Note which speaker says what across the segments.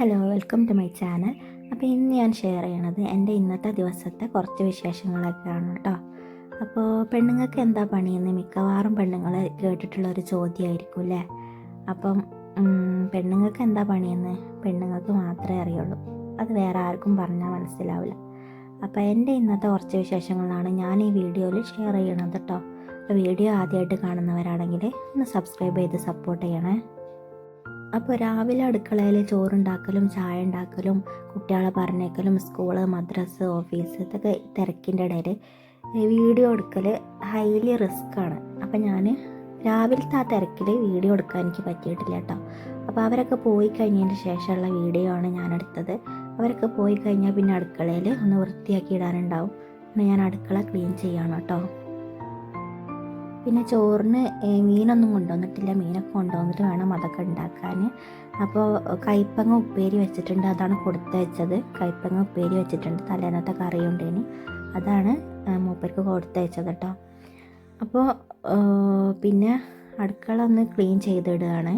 Speaker 1: Hello welcome to my channel അപ്പോൾ ഇന്ന് ഞാൻ ഷെയർ ചെയ്യണത് എന്റെ ഇന്നത്തെ ദിവസത്തെ കുറച്ച് വിശേഷങ്ങളൊക്കെയാണ് കേട്ടോ. അപ്പോൾ പെണ്ണുങ്ങൾക്ക് എന്താ പണിയെന്ന് മിക്കവാറും പെണ്ണുങ്ങൾ കേട്ടിട്ടുള്ള ഒരു ചോദ്യമായിരിക്കും അല്ലേ? അപ്പം പെണ്ണുങ്ങൾക്ക് എന്താ പണിയെന്ന് പെണ്ണുങ്ങൾക്ക് മാത്രമേ അറിയുള്ളൂ. അത് വേറെ ആർക്കും പറഞ്ഞാൽ മനസ്സിലാവില്ല. അപ്പോൾ എന്റെ ഇന്നത്തെ കുറച്ച് വിശേഷങ്ങളാണ് ഞാൻ ഈ വീഡിയോയിൽ ഷെയർ ചെയ്യണത് കേട്ടോ. വീഡിയോ ആദ്യമായിട്ട് കാണുന്നവരാണെങ്കിൽ ഒന്ന് സബ്സ്ക്രൈബ് ചെയ്ത് സപ്പോർട്ട് ചെയ്യണേ. അപ്പോൾ രാവിലെ അടുക്കളയിൽ ചോറുണ്ടാക്കലും ചായ ഉണ്ടാക്കലും കുട്ടികളെ പറഞ്ഞേക്കലും സ്കൂൾ മദ്രസ് ഓഫീസ് ഇതൊക്കെ തിരക്കിന്റെ ഇടയിൽ വീഡിയോ എടുക്കൽ ഹൈലി റിസ്ക് ആണ്. അപ്പം ഞാൻ രാവിലത്തെ ആ തിരക്കിൽ വീഡിയോ എടുക്കാൻ എനിക്ക് പറ്റിയിട്ടില്ല കേട്ടോ. അപ്പോൾ അവരൊക്കെ പോയി കഴിഞ്ഞതിന് ശേഷമുള്ള വീഡിയോ ആണ് ഞാൻ എടുത്തത്. അവരൊക്കെ പോയി കഴിഞ്ഞാൽ പിന്നെ അടുക്കളയിൽ ഒന്ന് വൃത്തിയാക്കി ഇടാനുണ്ടാവും. പിന്നെ ഞാൻ അടുക്കള ക്ലീൻ ചെയ്യണം കേട്ടോ. പിന്നെ ചോറിന് മീനൊന്നും കൊണ്ടുവന്നിട്ടില്ല. മീനൊക്കെ കൊണ്ടുവന്നിട്ട് വേണം അതൊക്കെ ഉണ്ടാക്കാൻ അപ്പോൾ കൈപ്പങ്ങ ഉപ്പേരി വെച്ചിട്ടുണ്ട്. അതാണ് കൊടുത്തു വെച്ചത്. കൈപ്പങ്ങ ഉപ്പേരി വെച്ചിട്ടുണ്ട്. തലേന്നത്തെ കറി ഉണ്ടേന് അതാണ് മൂപ്പർക്ക് കൊടുത്തു വെച്ചത് കേട്ടോ. അപ്പോൾ പിന്നെ അടുക്കള ഒന്ന് ക്ലീൻ ചെയ്തിടുകയാണ്.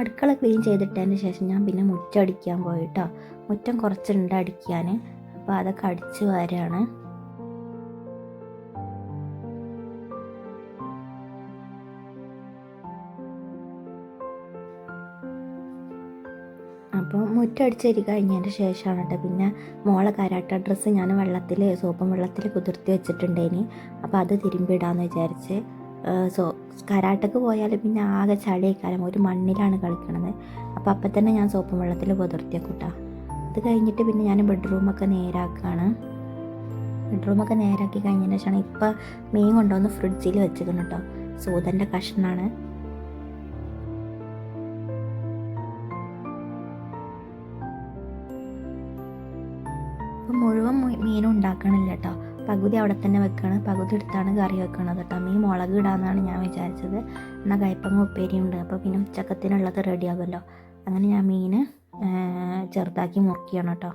Speaker 1: അടുക്കള ക്ലീൻ ചെയ്തിട്ടതിന് ശേഷം ഞാൻ പിന്നെ മുറ്റം അടിക്കാൻ പോയിട്ടോ മുറ്റം കുറച്ചുണ്ട് അടിക്കാൻ. അപ്പോൾ അതൊക്കെ അടിച്ച് വരാണ്. അപ്പോൾ മുറ്റടിച്ചേരി കഴിഞ്ഞതിന് ശേഷമാണ് കേട്ടോ പിന്നെ മോളെ കരാട്ട ഡ്രസ്സ് ഞാൻ വെള്ളത്തിൽ സോപ്പും വെള്ളത്തിൽ കുതിർത്തി വെച്ചിട്ടുണ്ടേനി. അപ്പോൾ അത് തിരുമ്പിടാന്ന് വിചാരിച്ച് സോ കരാട്ടക്ക് പോയാൽ പിന്നെ ആകെ ചളിയേക്കാലം ഒരു മണ്ണിലാണ് കളിക്കണത്. അപ്പോൾ അപ്പം തന്നെ ഞാൻ സോപ്പും വെള്ളത്തിൽ കുതിർത്തിയ വെക്കൂട്ടാ അത് കഴിഞ്ഞിട്ട് പിന്നെ ഞാൻ ബെഡ്റൂമൊക്കെ നേരാക്കുകയാണ് ബെഡ്റൂമൊക്കെ നേരാക്കി കഴിഞ്ഞതിന് ശേഷമാണ് ഇപ്പം മീൻ കൊണ്ടുവന്ന് ഫ്രിഡ്ജിൽ വെച്ചിരിക്കണം കേട്ടോ സൂതന്റെ കഷ്ണമാണ് അപ്പം മുഴുവൻ മീൻ ഉണ്ടാക്കണില്ല കേട്ടോ പകുതി അവിടെ തന്നെ വെക്കണം. പകുതി എടുത്താണ് കറി വെക്കണത് കേട്ടോ മീൻ മുളക് ഇടാന്നാണ് ഞാൻ വിചാരിച്ചത്. എന്നാൽ കയ്പങ്ങ ഉപ്പേരിയുണ്ട് അപ്പോൾ പിന്നെ ഉച്ചക്കത്തിനുള്ളത് റെഡിയാകുമല്ലോ അങ്ങനെ ഞാൻ മീൻ ചെറുതാക്കി മുറുക്കിയാണ് കേട്ടോ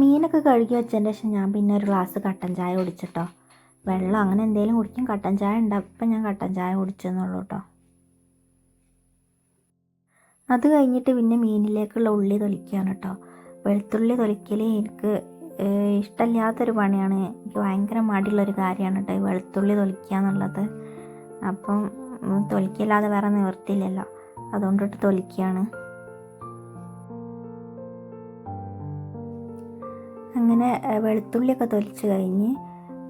Speaker 1: മീനൊക്കെ കഴുകി വെച്ചതിന് ശേഷം ഞാൻ പിന്നെ ഒരു ഗ്ലാസ് കട്ടൻ ചായ കുടിച്ചിട്ടോ. വെള്ളം അങ്ങനെ എന്തെങ്കിലും കുടിക്കും. കട്ടൻ ചായ ഉണ്ടായപ്പോൾ ഞാൻ കട്ടൻ ചായ കുടിച്ചെന്നുള്ളൂ കേട്ടോ അത് കഴിഞ്ഞിട്ട് പിന്നെ മീനിലേക്കുള്ള ഉള്ളി തൊലിക്കുകയാണ് കേട്ടോ വെളുത്തുള്ളി തൊലിക്കൽ എനിക്ക് ഇഷ്ടമില്ലാത്തൊരു പണിയാണ്. എനിക്ക് ഭയങ്കര മടിയുള്ളൊരു കാര്യമാണ് കേട്ടോ ഈ വെളുത്തുള്ളി തൊലിക്കുക എന്നുള്ളത്. അപ്പം തൊലിക്കല്ലാതെ വേറെ നിവർത്തിയില്ലല്ലോ അതുകൊണ്ടിട്ട് തൊലിക്കുകയാണ്. അങ്ങനെ വെളുത്തുള്ളി വെളുത്തുള്ളിയൊക്കെ തൊലിച്ച് കഴിഞ്ഞ്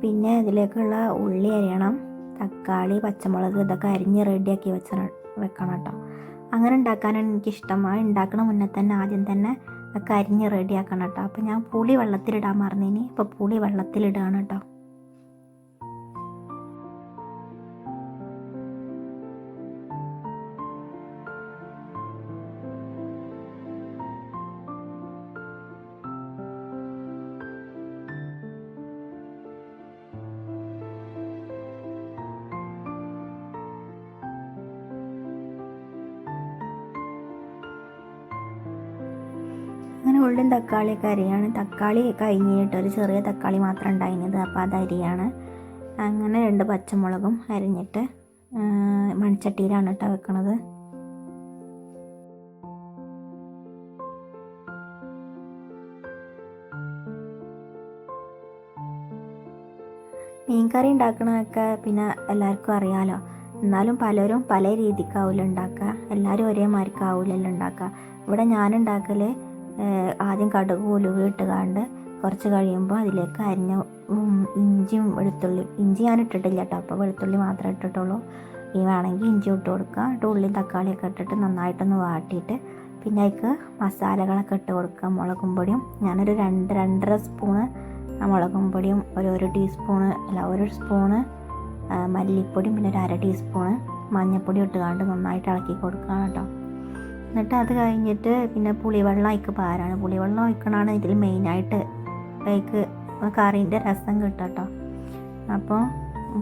Speaker 1: പിന്നെ ഇതിലേക്കുള്ള ഉള്ളി അരിയണം തക്കാളി പച്ചമുളക് ഇതൊക്കെ അരിഞ്ഞ് റെഡിയാക്കി വെച്ച വെക്കണം കേട്ടോ അങ്ങനെ ഉണ്ടാക്കാനാണ് എനിക്കിഷ്ടം. ആ ഉണ്ടാക്കണ മുന്നേ തന്നെ ആദ്യം തന്നെ ഒക്കെ അരിഞ്ഞ് റെഡിയാക്കണം കേട്ടോ അപ്പോൾ ഞാൻ പുളി വെള്ളത്തിലിടാൻ മറന്നിനി. അപ്പോൾ പുളി വെള്ളത്തിലിടുകയാണ് കേട്ടോ അങ്ങനെ ഉള്ളിൽ തക്കാളിയൊക്കെ അരിയാണ്. തക്കാളി കഴിഞ്ഞിട്ട് ഒരു ചെറിയ തക്കാളി മാത്രം ഉണ്ടായിരുന്നത്. അപ്പോൾ അത് അരിയാണ്. അങ്ങനെ രണ്ട് പച്ചമുളകും അരിഞ്ഞിട്ട് മൺചട്ടിയിലാണ് കേട്ടോ വെക്കണത്. മീൻകറി ഉണ്ടാക്കണതൊക്കെ പിന്നെ എല്ലാവർക്കും അറിയാലോ. എന്നാലും പലരും പല രീതിക്കാവില്ല ഉണ്ടാക്കുക. എല്ലാവരും ഒരേ മാതിരിക്കാവില്ലല്ലോ ഉണ്ടാക്കുക. ഇവിടെ ഞാൻ ഉണ്ടാക്കൽ ആദ്യം കടുക് ഉലുവ ഇട്ടുകാണ്ട് കുറച്ച് കഴിയുമ്പോൾ അതിലേക്ക് അരിഞ്ഞ ഇഞ്ചിയും വെളുത്തുള്ളി ഇഞ്ചി ഞാൻ ഇട്ടിട്ടില്ല കേട്ടോ അപ്പോൾ വെളുത്തുള്ളി മാത്രമേ ഇട്ടിട്ടുള്ളൂ. ഈ വേണമെങ്കിൽ ഇഞ്ചി ഇട്ട് കൊടുക്കുക എന്നിട്ട് ഉള്ളിയും തക്കാളിയൊക്കെ ഇട്ടിട്ട് നന്നായിട്ടൊന്ന് വാട്ടിയിട്ട് പിന്നെ അതിക്ക് മസാലകളൊക്കെ ഇട്ട് കൊടുക്കുക മുളകും പൊടിയും. ഞാനൊരു രണ്ട് രണ്ടര സ്പൂണ് മുളകും പൊടിയും ഒരു ഒരു ടീസ്പൂണ് അല്ല ഒരു സ്പൂണ് മല്ലിപ്പൊടിയും പിന്നെ ഒരു അര ടീസ്പൂണ് മഞ്ഞൾപ്പൊടി ഇട്ടുകാണ്ട് നന്നായിട്ട് ഇളക്കി കൊടുക്കുക കേട്ടോ എന്നിട്ട് അത് കഴിഞ്ഞിട്ട് പിന്നെ പുളിവെള്ളം അതിക്ക് പാരാണ്. പുളിവെള്ളം ഒഴിക്കണമാണ് ഇതിൽ മെയിനായിട്ട് അതിക്ക് കറീന്റെ രസം കിട്ടട്ടോ. അപ്പോൾ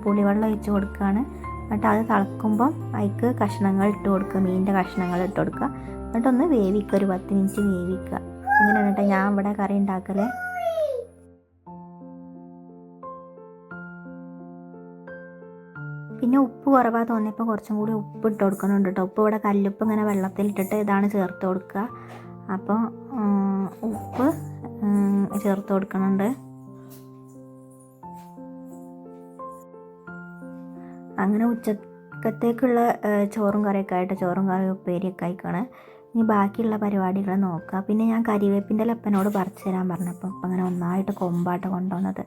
Speaker 1: പുളിവെള്ളം ഒഴിച്ച് കൊടുക്കുകയാണ് എന്നിട്ട് അത് തിളക്കുമ്പം അതിക്ക് കഷ്ണങ്ങൾ ഇട്ട് കൊടുക്കുക. മീനിന്റെ കഷ്ണങ്ങൾ ഇട്ട് കൊടുക്കുക. എന്നിട്ടൊന്ന് വേവിക്കുക. ഒരു പത്ത് മിനിറ്റ് വേവിക്കുക. ഇങ്ങനെ എന്നിട്ട് ഞാൻ ഇവിടെ കറി ഉണ്ടാക്കൽ. പിന്നെ ഉപ്പ് കുറവാ തോന്നിയപ്പോൾ കുറച്ചും കൂടി ഉപ്പ് ഇട്ട് കൊടുക്കുന്നുണ്ട് കേട്ടോ ഉപ്പ് ഇവിടെ കല്ലുപ്പ് ഇങ്ങനെ വെള്ളത്തിലിട്ടിട്ട് ഇതാണ് ചേർത്ത് കൊടുക്കുക അപ്പോൾ ഉപ്പ് ചേർത്ത് കൊടുക്കുന്നുണ്ട് അങ്ങനെ ഉച്ചക്കത്തേക്കുള്ള ചോറും കറിയൊക്കെ ആയിട്ട് ചോറും കറിയും ഉപ്പേരിയൊക്കെ ആയിക്കാണ്. ഇനി ബാക്കിയുള്ള പരിപാടികൾ നോക്കുക പിന്നെ ഞാൻ കരിവേപ്പിന്റെ ലപ്പനോട് പറിച്ചു തരാൻ പറഞ്ഞപ്പോൾ അപ്പം അങ്ങനെ ഒന്നായിട്ട് കൊമ്പായിട്ട് കൊണ്ടുവന്നത്.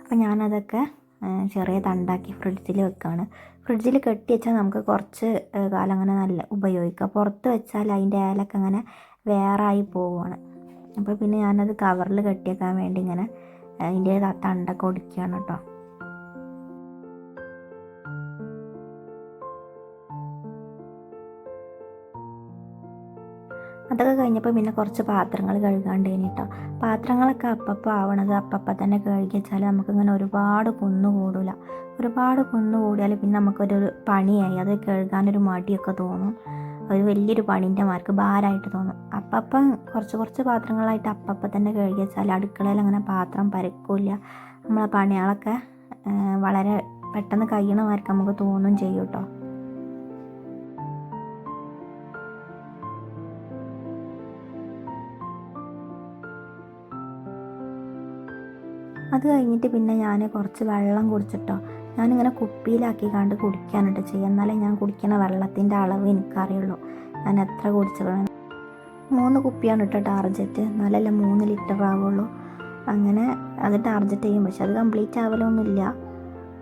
Speaker 1: അപ്പം ഞാനതൊക്കെ ചെറിയ തണ്ടാക്കി ഫ്രിഡ്ജിൽ വെക്കുകയാണ് ഫ്രിഡ്ജിൽ കെട്ടി വെച്ചാൽ നമുക്ക് കുറച്ച് കാലം അങ്ങനെ നല്ല ഉപയോഗിക്കാം. പുറത്ത് വെച്ചാൽ അതിന്റെ ഏലൊക്കെ അങ്ങനെ വേറായി പോവുകയാണ് അപ്പോൾ പിന്നെ ഞാനത് കവറിൽ കെട്ടിയേക്കാൻ വേണ്ടി ഇങ്ങനെ അതിന്റെ തണ്ടൊക്കെ ഒടിക്കുകയാണ് കേട്ടോ അതൊക്കെ കഴിഞ്ഞപ്പോൾ പിന്നെ കുറച്ച് പാത്രങ്ങൾ കഴുകാണ്ട് കഴിഞ്ഞിട്ടോ പാത്രങ്ങളൊക്കെ അപ്പപ്പോൾ ആവണത് അപ്പപ്പം തന്നെ കഴുകി വെച്ചാൽ നമുക്കിങ്ങനെ ഒരുപാട് കുന്നു കൂടില്ല ഒരുപാട് കുന്നു കൂടിയാൽ പിന്നെ നമുക്കൊരു പണിയായി. അത് കഴുകാനൊരു മടിയൊക്കെ തോന്നും. ഒരു വലിയൊരു പണീന്റെ മാർക്ക് ഭാരമായിട്ട് തോന്നും. അപ്പം കുറച്ച് കുറച്ച് പാത്രങ്ങളായിട്ട് അപ്പം തന്നെ കഴുകി വെച്ചാൽ അടുക്കളയിൽ അങ്ങനെ പാത്രം പരക്കില്ല. നമ്മളെ പണികളൊക്കെ വളരെ പെട്ടെന്ന് കഴിയണമാർക്ക് നമുക്ക് തോന്നും ചെയ്യും കേട്ടോ അത് കഴിഞ്ഞിട്ട് പിന്നെ ഞാൻ കുറച്ച് വെള്ളം കുടിച്ചിട്ടോ. ഞാനിങ്ങനെ കുപ്പിയിലാക്കി കണ്ട് കുടിക്കാനായിട്ട് ചെയ്യുക എന്നാലേ ഞാൻ കുടിക്കുന്ന വെള്ളത്തിന്റെ അളവ് എനിക്കറിയുള്ളൂ. ഞാൻ എത്ര കുടിച്ചതാണ് മൂന്ന് കുപ്പിയാണ് ഇട്ടോ ടാർജറ്റ്. എന്നാലല്ലേ മൂന്ന് ലിറ്റർ ആവുള്ളൂ. അങ്ങനെ അത് ടാർജറ്റ് ചെയ്യും. പക്ഷെ അത് കംപ്ലീറ്റ് ആവലൊന്നുമില്ല.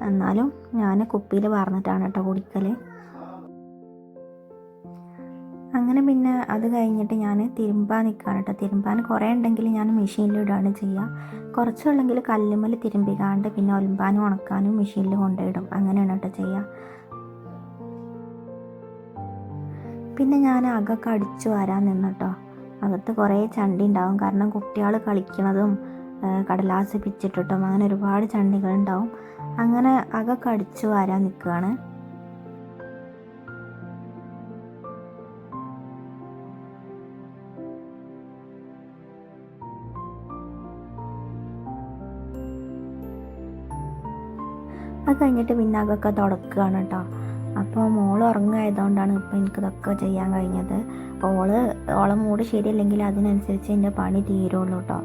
Speaker 1: എന്നാലും ഞാൻ കുപ്പിയിൽ പറഞ്ഞിട്ടാണ് കേട്ടോ കുടിക്കൽ അങ്ങനെ പിന്നെ അത് കഴിഞ്ഞിട്ട് ഞാൻ തിരുമ്പാൻ നിൽക്കുകയാണ് കേട്ടോ തിരുമ്പാൻ കുറേ ഉണ്ടെങ്കിൽ ഞാൻ മെഷീനിലിടുകയാണ് ചെയ്യുക കുറച്ചുള്ളെങ്കിൽ കല്ലുമ്മൽ തിരുമ്പിക്കാണ്ട് പിന്നെ ഒലമ്പാനും ഉണക്കാനും മെഷീനിൽ കൊണ്ടുപോയിടും. അങ്ങനെയാണ് കേട്ടോ ചെയ്യുക പിന്നെ ഞാൻ അകൊക്കെ അടിച്ചു വരാൻ നിന്നിട്ടോ അകത്ത് കുറേ ചണ്ടി ഉണ്ടാവും. കാരണം കുട്ടികൾ കളിക്കണതും കടലാസ് പിച്ചിട്ടിട്ടും അങ്ങനെ ഒരുപാട് ചണ്ടികളുണ്ടാവും അങ്ങനെ അകൊക്കെ അടിച്ചു വരാൻ നിൽക്കുകയാണ് അത് കഴിഞ്ഞിട്ട് പിന്നെ അതൊക്കെ തുടക്കുകയാണ് കേട്ടോ. അപ്പോൾ മോൾ ഉറങ്ങായതുകൊണ്ടാണ് ഇപ്പോൾ എനിക്കിതൊക്കെ ചെയ്യാൻ കഴിഞ്ഞത്. ഓൾ ഓളെ മൂട് ശരിയല്ലെങ്കിൽ അതിനനുസരിച്ച് എന്റെ പണി തീരുള്ളൂ കേട്ടോ.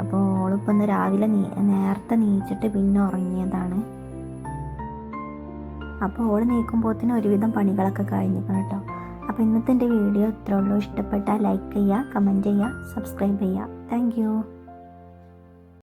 Speaker 1: അപ്പോൾ ഓളിപ്പോൾ ഇന്ന് രാവിലെ നീ നേരത്തെ നീച്ചിട്ട് പിന്നെ ഉറങ്ങിയതാണ്. അപ്പോൾ ഓൾ നീക്കുമ്പോഴത്തേനും ഒരുവിധം പണികളൊക്കെ കഴിഞ്ഞിരിക്കണം കേട്ടോ. അപ്പോൾ ഇന്നത്തെ എന്റെ വീഡിയോ ഇത്രയുള്ളൂ ഇഷ്ടപ്പെട്ടാൽ ലൈക്ക് ചെയ്യുക കമന്റ് ചെയ്യുക സബ്സ്ക്രൈബ് ചെയ്യുക. താങ്ക്